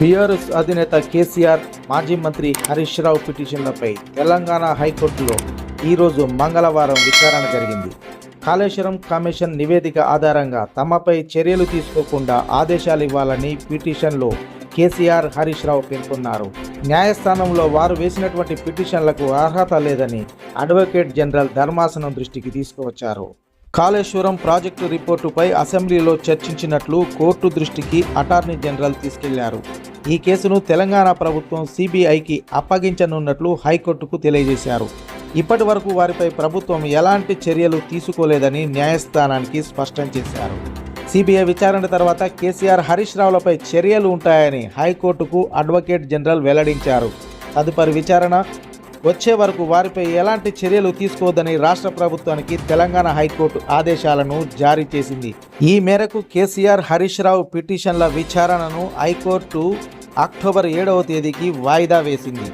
BRS అధినేత కేసీఆర్ మాజీ మంత్రి హరీష్ రావు పిటిషన్లపై తెలంగాణ హైకోర్టులో ఈరోజు మంగళవారం విచారణ జరిగింది. కాళేశ్వరం కమిషన్ నివేదిక ఆధారంగా తమపై చర్యలు తీసుకోకుండా ఆదేశాలు ఇవ్వాలని పిటిషన్లో కేసీఆర్ హరీష్ రావు పేర్కొన్నారు. న్యాయస్థానంలో వారు వేసినటువంటి పిటిషన్లకు అర్హత లేదని అడ్వకేట్ జనరల్ ధర్మాసనం దృష్టికి తీసుకువచ్చారు. కాళేశ్వరం ప్రాజెక్టు రిపోర్టుపై అసెంబ్లీలో చర్చించినట్లు కోర్టు దృష్టికి అటార్నీ జనరల్ తీసుకెళ్ళారు. ఈ కేసును తెలంగాణ ప్రభుత్వం సిబిఐకి అప్పగించనున్నట్లు హైకోర్టుకు తెలియజేశారు. ఇప్పటి వరకు వారిపై ప్రభుత్వం ఎలాంటి చర్యలు తీసుకోలేదని న్యాయస్థానానికి స్పష్టం చేశారు. సిబిఐ విచారణ తర్వాత కేసీఆర్ హరీష్ రావులపై చర్యలు ఉంటాయని హైకోర్టుకు అడ్వకేట్ జనరల్ వెల్లడించారు. తదుపరి విచారణ వచ్చే వరకు వారిపై ఎలాంటి చర్యలు తీసుకోవద్దని రాష్ట్ర ప్రభుత్వానికి తెలంగాణ హైకోర్టు ఆదేశాలను జారీ చేసింది. ఈ మేరకు కేసీఆర్ హరీష్ రావు పిటిషన్ల విచారణను హైకోర్టు అక్టోబర్ ఏడవ తేదీకి వాయిదా వేసింది.